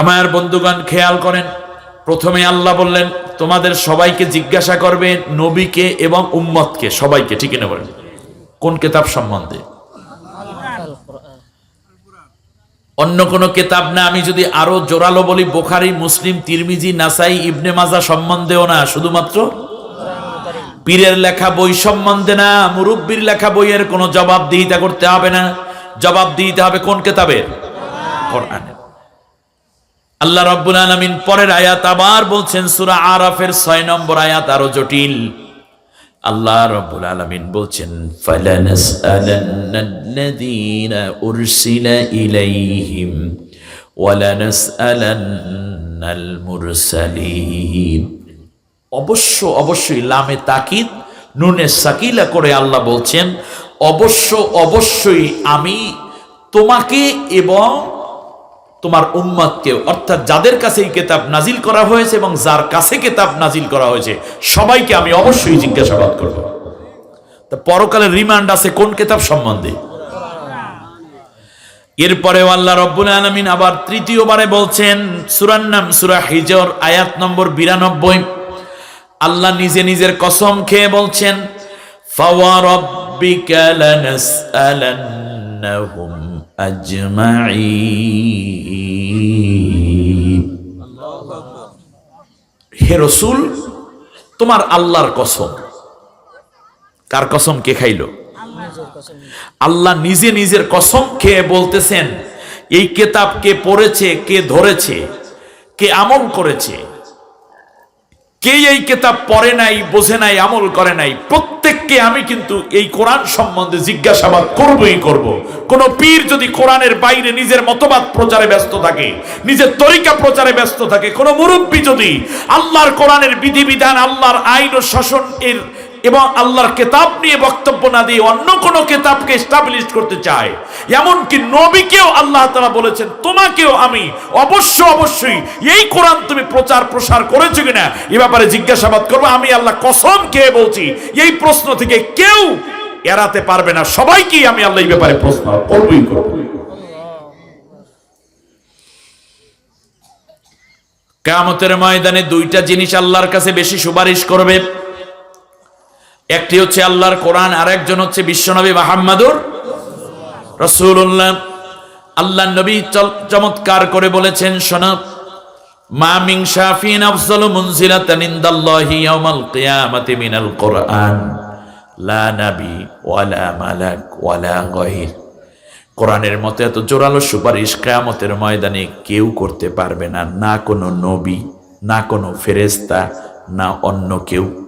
আমার বন্ধুগণ, খেয়াল করেন, প্রথমে আল্লাহ বললেন, তোমাদের সবাইকে জিজ্ঞাসা করবে নবীকে এবং উম্মতকে। সবাইকে, ঠিক না বলেন? কোন কেতাব সম্বন্ধে? অন্য কোন কেতাব না, আমি যদি আরও জোরালো বলি, বোখারি, মুসলিম, তিরমিজি, নাসাই, ইবনে মাজা সম্বন্ধেও না, শুধুমাত্র পীরের লেখা বই সম্বন্ধে না, মুরব্বীর লেখা বইয়ের কোনো জবাবদিহিতা করতে হবে না। জবাব দিতে হবে কোন কেতাবের? কোরআনের। আল্লাহ রব্বুল আলমিন পরের আয়াত আবার বলছেন, সুরা আরাফের ছয় নম্বর আয়াত আরও জটিল। আল্লাহ রব্বুল আলমিন বলছেন ইলাইহিম অবশ্য, অবশ্যই লামে তাকিদ, নুনে সাকিলা করে আল্লাহ বলছেন, অবশ্য, অবশ্যই আমি তোমাকে এবং তোমার উম্মাদকে অর্থাৎ যাদের কাছে এই কেতাব নাজিল করা হয়েছে এবং যার কাছে কেতাব নাজিল করা হয়েছে, সবাইকে আমি অবশ্যই জিজ্ঞাসাবাদ করব। তা পরকালের রিমান্ড আছে কোন কেতাব সম্বন্ধে? এরপরে আল্লাহ রব্বুল আলমিন আবার তৃতীয়বারে বলছেন সুরান নাম সুরা হিজর, আয়াত নম্বর বিরানব্বই। আল্লাহ নিজে নিজের কসম খেয়ে বলছেন, ফাওয়া রব্বিকা লানাসআলান্নাহুম হে রসুল, তোমার আল্লাহর কসম। কার কসম? কে খাইল? আল্লাহ নিজে নিজের কসম খেয়ে বলতেছেন, এই কেতাব কে পড়েছে, কে ধরেছে, কে আমল করেছে? কে এই কেতাব পড়ে নাই, বোঝে নাই, আমল করে নাই? প্রত্যেককে আমি কিন্তু এই কোরআন সম্বন্ধে জিজ্ঞাসাবাদ করবই করব। কোন পীর যদি কোরআনের বাইরে নিজের মতবাদ প্রচারে ব্যস্ত থাকে, নিজের তরিকা প্রচারে ব্যস্ত থাকে, কোন মুরব্বী যদি আল্লাহর কোরআনের বিধিবিধান, আল্লাহর আইন ও শাসন এর এবং আল্লাহর কেতাব নিয়ে বক্তব্য না দিয়ে অন্য কোন কেতাবকে এস্টাবলিশ করতে চায়। এমনকি নবীকেও আল্লাহ তারা বলেছেন, তোমাকেও আমি অবশ্য অবশ্যই এই কোরআন তুমি প্রচার প্রসার করেছ কিনা? এ ব্যাপারে জিজ্ঞাসাবাদ করব। আমি আল্লাহ কসম খেয়ে বলছি, এই প্রশ্ন থেকে কেউ এড়াতে পারবে না। সবাইকেই আমি আল্লাহ এই ব্যাপারে প্রশ্ন করবই করব। কেয়ামতের ময়দানে দুইটা জিনিস আল্লাহর কাছে বেশি সুপারিশ করবে। একটি হচ্ছে আল্লাহর কোরআন আর একজন হচ্ছে বিশ্বনবী মাহমাদুর রসুল্লাহ আল্লাহ নবী চমৎকার করে বলেছেন কিয়ামাতি মিনাল কোরআন। লা ওয়ালা ওয়ালা এত জোরালো সুপারিশ ময়দানে কেউ করতে পারবে না না কোনো নবী, না কোনো ফেরেস্তা না অন্য কেউ।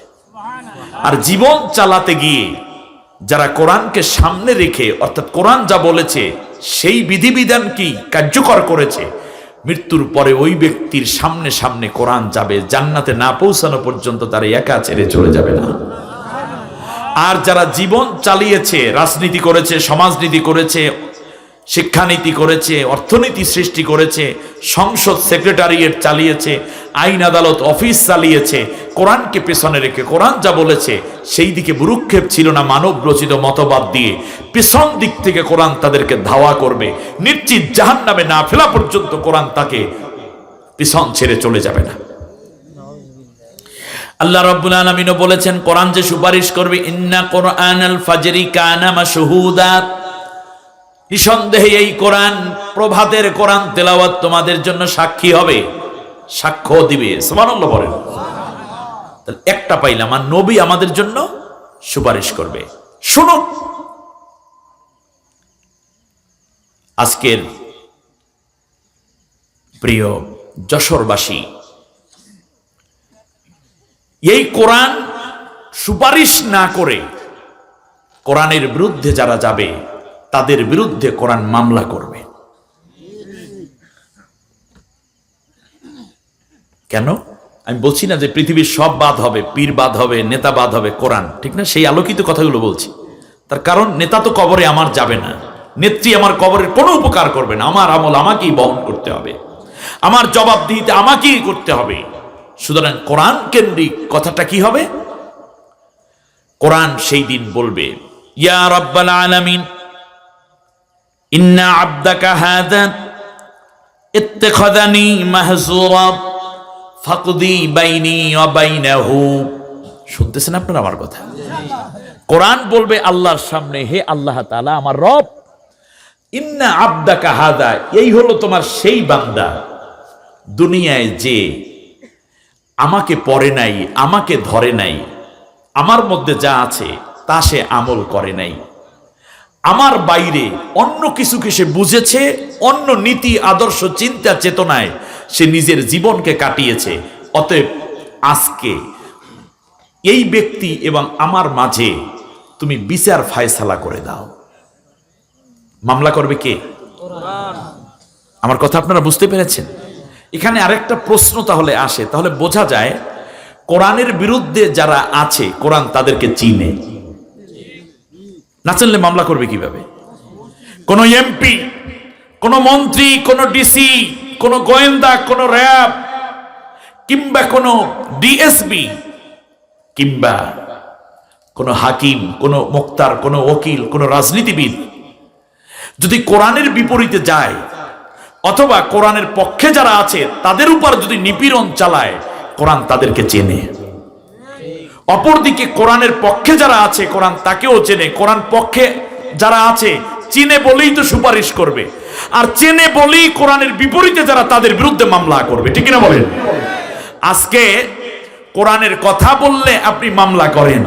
আর জীবন চালাতে গিয়ে যারা কোরআনকে সামনে রেখে, অর্থাৎ কোরআন যা বলেছে, সেই বিধিবিধান কি কার্যকর করেছে? মৃত্যুর পরে ওই ব্যক্তির সামনে সামনে কোরআন যাবে, জান্নাতে না পৌঁছানো পর্যন্ত তারা একা ছেড়ে চলে যাবে না। আর যারা জীবন চালিয়েছে, রাজনীতি করেছে, সমাজনীতি করেছে শিক্ষানীতি করেছে, অর্থনীতি সৃষ্টি করেছে, সংসদ সেক্রেটারিয়েট চালিয়েছে, আইন আদালত অফিস চালিয়েছে, কোরআনকে পেছনে রেখে, কোরআন যা বলেছে সেই দিকে বুরুক্ষেপ ছিল না মানব রচিত মতবাদ দিয়ে। পেছন দিক থেকে কোরআন তাদেরকে ধাওয়া করবে। নিশ্চিত জাহান নামে না ফেলা পর্যন্ত কোরআন তাকে পিছন ছেড়ে চলে যাবে না। আল্লাহ রাব্বুল আলামিনও বলেছেন, কোরআন যে সুপারিশ করবে, ইন্না কোরআনাল ফাজরি কানা মাশহুদা নিঃসন্দেহে এই কোরআন, প্রভাতের কোরআন তেলাওয়াত তোমাদের জন্য সাক্ষী হবে। সাক্ষ্য দিবে। সুবহানাল্লাহ বলেন। একটা পাইলাম, আর নবী আমাদের জন্য সুপারিশ করবে। শুনুন। আজকের প্রিয় যশোরবাসী, এই কোরআন সুপারিশ না করে কোরআনের বিরুদ্ধে যারা যাবে তাদের বিরুদ্ধে কোরআন মামলা করবে। কেন? আমি বলছি না যে পৃথিবীর সব বাদ হবে, পীর বাদ হবে, নেতা বাদ হবে, কোরআন। ঠিক না? সেই আলোকিত কথাগুলো বলছি। তার কারণ, নেতা তো কবরে আমার যাবে না। নেত্রী আমার কবরের কোনো উপকার করবে না। আমার আমল আমাকেই বহন করতে হবে। আমার জবাবদিহিতে আমাকেই করতে হবে। সুতরাং কোরআন কেন্দ্রিক কথাটা কি হবে? কোরআন সেই দিন বলবে, ইয়া রব্বাল আলামিন ইন্না আব্দাকা হাদা ইত্তেখাদানি মাহজুরা ফাকদি বাইনি ওয়া বাইনাহু। শুনতেছেন আপনারা আমার কথা? কোরআন বলবে আল্লাহর সামনে, হে আল্লাহ তাআলা, আমার রব। ইন্না আব্দাকা হাদা, এই হলো তোমার সেই বান্দা। দুনিয়ায় যে আমাকে পড়ে নাই, আমাকে ধরে নাই, আমার মধ্যে যা আছে তা সে আমল করে নাই। আমার বাইরে অন্য কিছুকে সে বুঝেছে, অন্য নীতি, আদর্শ, চিন্তা, চেতনায় সে নিজের জীবনকে কাটিয়েছে। অতএব আজকে এই ব্যক্তি এবং আমার মাঝে তুমি বিচার ফায়সালা করে দাও। মামলা করবে কে? আমার কথা আপনারা বুঝতে পেরেছেন? এখানে আরেকটা প্রশ্ন তাহলে আসে। তাহলে বোঝা যায়, কোরআনের বিরুদ্ধে যারা আছে, কোরআন তাদেরকে চিনে। না চিনলে মামলা করবে কীভাবে? কোন এমপি কোন মন্ত্রী, কোন ডিসি কোন গোয়েন্দা, কোন র্যাব, কিংবা কোন ডিএসবি কিংবা কোন হাকিম, কোন মুক্তার, কোন ওকিল, কোন রাজনীতিবিদ যদি কোরআনের বিপরীতে যায়, অথবা কোরআনের পক্ষে যারা আছে, তাদের উপর যদি নিপীড়ন চালায়, কোরআন তাদেরকে চেনে। অপরদিকে কোরআনের পক্ষে যারা আছে, কোরআন তাকেও চেনে। কোরআন পক্ষে যারা আছে, চিনে বলেই তো সুপারিশ করবে। আর চেনে বলেই কোরআনের বিপরীতে যারা, তাদের বিরুদ্ধে মামলা করবে। ঠিক না বলেন? আজকে কোরআনের কথা বললে আপনি মামলা করেন।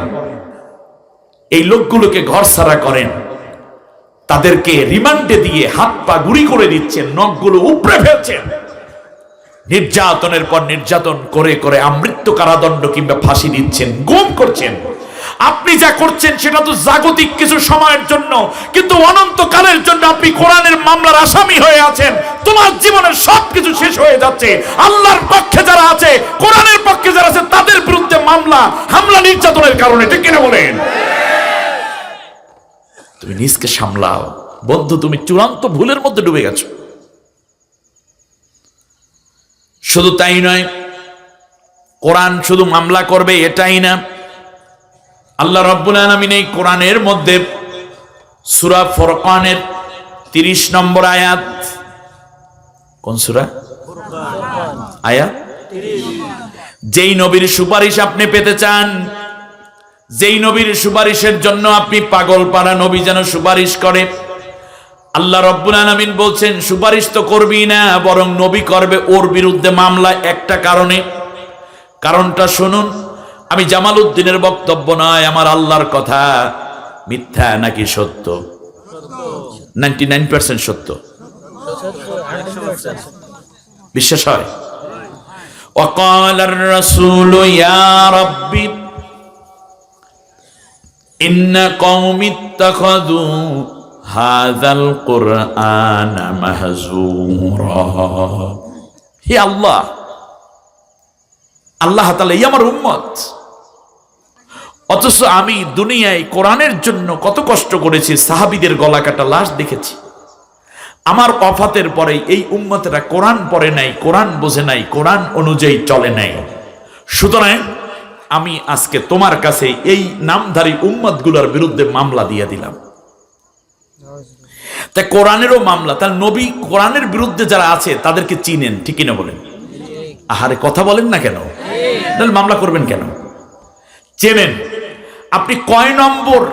এই লোকগুলোকে ঘর সারা করেন। তাদেরকে রিমান্ডে দিয়ে হাত পা গুড়ি করে দিচ্ছেন, নখগুলো উপড়ে ফেলছেন। নির্যাতনের পর নির্যাতন করে করে আমৃত্যু কারাদণ্ড কিংবা ফাঁসি দিচ্ছেন, গুম করছেন। আপনি যা করছেন সেটা তো জাগতিক কিছু সময়ের জন্য, কিন্তু অনন্তকালের জন্য আপনি কোরআনের মামলার আসামি হয়ে আছেন। তোমার জীবনের সবকিছু শেষ হয়ে যাচ্ছে। আল্লাহর পক্ষে যারা আছে, কোরআনের পক্ষে যারা আছে, তাদের বিরুদ্ধে মামলা, হামলা, নির্যাতনের কারণে, ঠিক কিনা বলেন? তুমি নিজকে সামলাও। বন্ধু, তুমি চূড়ান্ত ভুলের মধ্যে ডুবে গেছো। শুধু তাই নয়, কোরআন শুধু মামলা করবে এটাই না। আল্লাহ রব্বুল আলমিন এই কোরআনের মধ্যে সুরা ফরকানের তিরিশ নম্বর আয়াত, কোন সুরা? আয়াত? যেই নবীর সুপারিশ আপনি পেতে চান, যেই নবীর সুপারিশের জন্য আপনি পাগল পাড়া নবী যেন সুপারিশ করে। আল্লাহ রব্বুল আলমিন বলছেন সুপারিশ তো করবি না বরং নবী করবে ওর বিরুদ্ধে মামলা একটা কারণে কারণটা শুনুন আমি জামাল উদ্দিনের বক্তব্য নয় আমার আল্লাহর কথা মিথ্যা নাকি সত্য নাইনটি নাইন পার্সেন্ট সত্য বিশ্বাস হয় وقال الرسول يا ربي إن قوم اتخذوا হাজাল কোরআন হে আল্লাহ আল্লাহ তালা আমার উম্মত। অথচ আমি দুনিয়ায় কোরআনের জন্য কত কষ্ট করেছি, সাহাবিদের গলা কাটা লাশ দেখেছি। আমার অফাতের পরে এই উম্মতেরা কোরআন পড়ে নাই, কোরআন বোঝে নাই, কোরআন অনুযায়ী চলে নাই। সুতরাং আমি আজকে তোমার কাছে এই নামধারী উম্মতগুলোর বিরুদ্ধে মামলা দিয়ে দিলাম। তাই কোরআনেরও মামলা, তার নবী কোরআনের বিরুদ্ধে যারা আছে, তাদেরকে চিনেন, ঠিক কিনা বলেন? আহারে, কথা বলেন না কেন? তাহলে মামলা করবেন কেন? চেনেন। আপনি কয় নম্বর